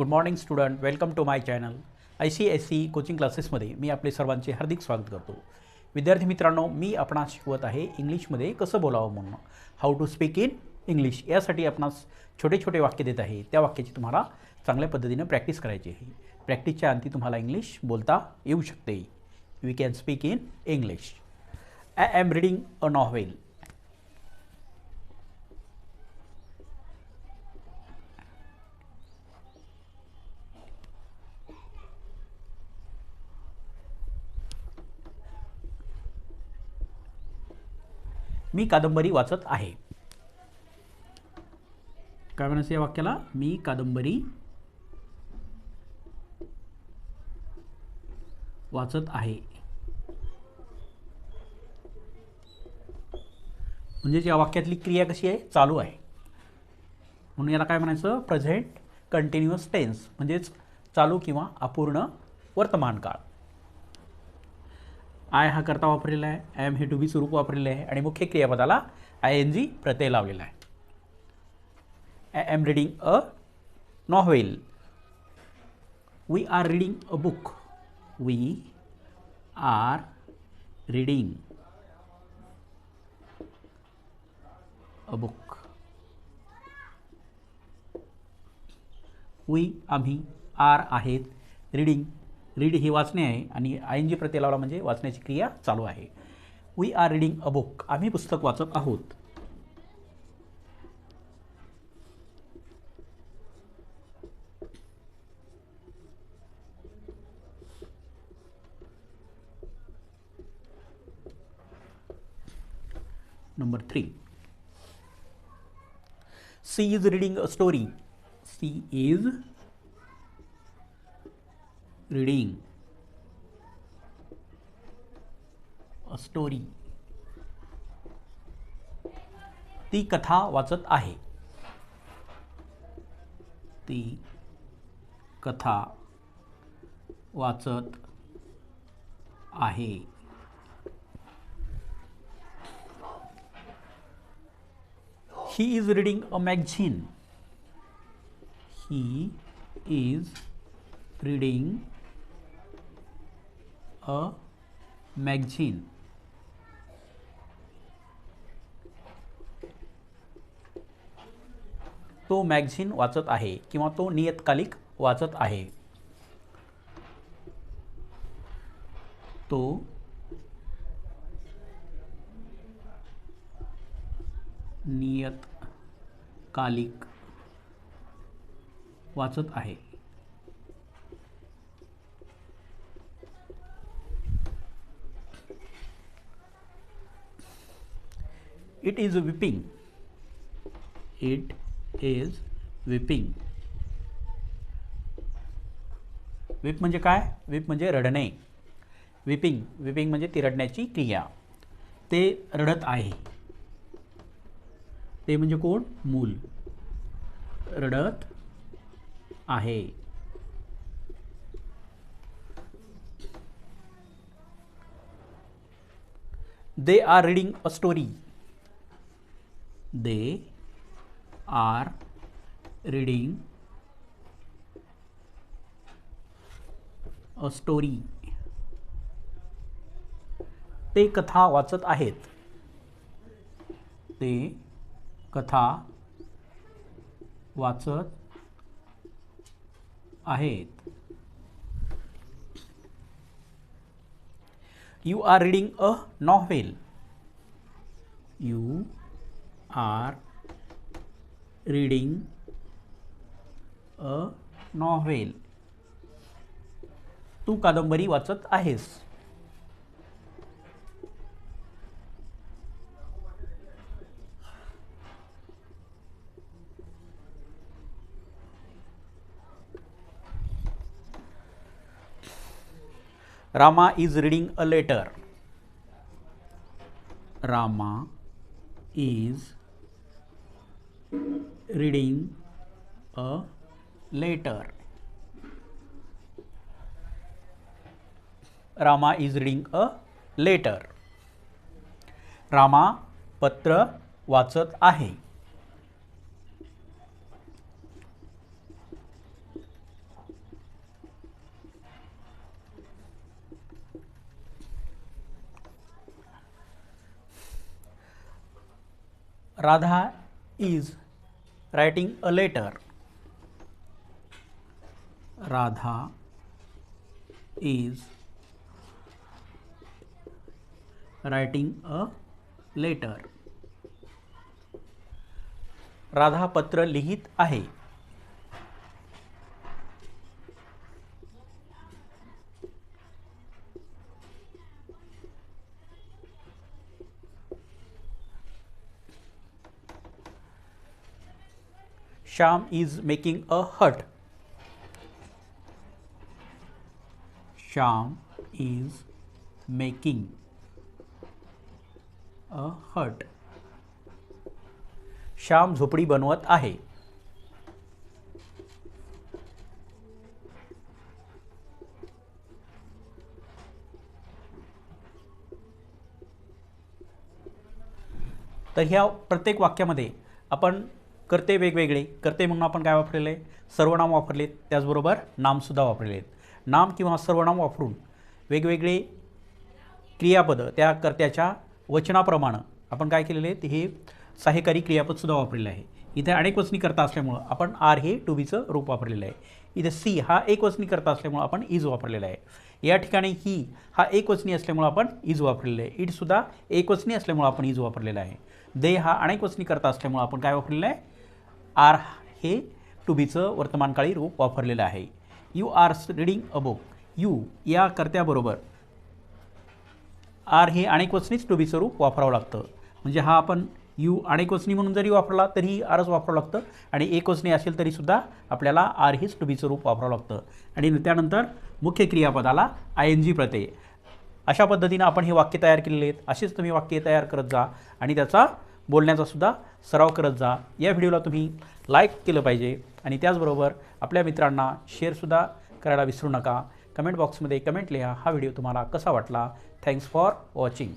Good morning student welcome to my channel I C S C coaching क्लासेसमध्ये मी आपले सर्वांचे हार्दिक स्वागत करतो. विद्यार्थी मित्रांनो मी आपणास शिकवत आहे इंग्लिशमध्ये कसं बोलावं म्हणून. How to speak in English यासाठी आपणास छोटे छोटे वाक्य देत आहे. त्या वाक्याची तुम्हाला चांगल्या पद्धतीनं प्रॅक्टिस करायची आहे. प्रॅक्टिसच्या अंती तुम्हाला इंग्लिश बोलता येऊ शकते. We can speak in English I am reading a novel मी कादंबरी वाचत आहे. काय म्हणायचं या वाक्याला? मी कादंबरी वाचत आहे. म्हणजेच या वाक्यातली क्रिया कशी आहे? चालू आहे. म्हणून याला काय म्हणायचं? प्रेझेंट कंटिन्युअस टेन्स म्हणजेच चालू किंवा अपूर्ण वर्तमान काळ आय हा करता वापरलेला आहे आय एम हे टू बी स्वरूप वापरलेलं आहे आणि मुख्य क्रियापदाला आय एन जी प्रत्यय लावलेला आहे. I am reading a novel we are reading a book we are reading a book we आम्ही आर आहेत रिडिंग रीड ही वाचणे आहे आणि आय एन जी प्रत्यय लावला म्हणजे वाचण्याची क्रिया चालू आहे. We are reading a book आम्ही पुस्तक वाचत आहोत. Number three she is reading a story she is reading a story. ती कथा वाचत आहे. ती कथा वाचत आहे. He is reading a magazine he is reading a magazine तो मॅगझिन वाचत आहे किंवा तो नियतकालिक वाचत आहे. तो नियतकालिक वाचत आहे. It is weeping it is weeping weep म्हणजे काय? विप म्हणजे रडणे. विपिंग विपिंग म्हणजे ती रडण्याची क्रिया. ते रडत आहे. ते म्हणजे कोण? मूल. रडत आहे. They are reading a story they are reading a story ते कथा वाचत आहेत. ते कथा वाचत आहेत. You are reading a novel you are reading a novel. तू कादंबरी वाचत आहेस. Rama is reading a letter Rama is reading a letter. Rama is reading a letter. rama patra vachat ahe Radha is writing a letter Radha is writing a letter Radha पत्र लिहित आहे. Shyam is making a hut Shyam is making a hut Shyam झोपडी बनवत आहे. तर ह्या प्रत्येक वाक्यामध्ये आपण करते वेगवेगळे. करते म्हणून आपण काय वापरलेलं? आहे सर्वनाम वापरलेत त्याचबरोबर नामसुद्धा वापरले. आहेत नाम किंवा सर्वनाम वापरून वेगवेगळे क्रियापदं त्या कर्त्याच्या वचनाप्रमाणे आपण काय केलेले? आहेत हे सहाय्यकारी क्रियापदसुद्धा वापरलेलं आहे. इथे अनेक वचनी करता असल्यामुळं आपण आर हे टू बीचं रूप वापरलेलं आहे. इथे सी हा एक वचनी करता असल्यामुळं आपण इज वापरलेला आहे. या ठिकाणी ही हा एक वचनी असल्यामुळं आपण इज वापरलेलं आहे. इटसुद्धा एक वचनी असल्यामुळं आपण इज वापरलेला आहे. दे हा अनेक वचनी करता असल्यामुळं आपण काय वापरलेलं आहे? आर हे टू बीचं वर्तमानकाळी रूप वापरलेलं आहे. You are reading a book. You या कर्त्याबरोबर आर हे अनेक वचनीच टू बीचं रूप वापरावं लागतं. म्हणजे हा आपण यू अनेक वचनी म्हणून जरी वापरला तरीही आरच वापरावं लागतं. आणि एक वचनी असेल तरीसुद्धा आपल्याला आर हेच टू बीचं रूप वापरावं लागतं. आणि त्यानंतर मुख्य क्रियापदाला आय एन जी प्रत्यय. अशा पद्धतीनं आपण हे वाक्य तयार केलेले आहेत. असेच तुम्ही वाक्य तयार करत जा आणि त्याचा बोलण्याचा सुद्धा सराव करत जा. या व्हिडिओला तुम्ही लाईक केलं पाहिजे आणि त्याचबरोबर आपल्या मित्रांना शेअरसुद्धा करायला विसरू नका. कमेंट बॉक्समध्ये कमेंट लिहा. हा व्हिडिओ तुम्हाला कसा वाटला? Thanks for watching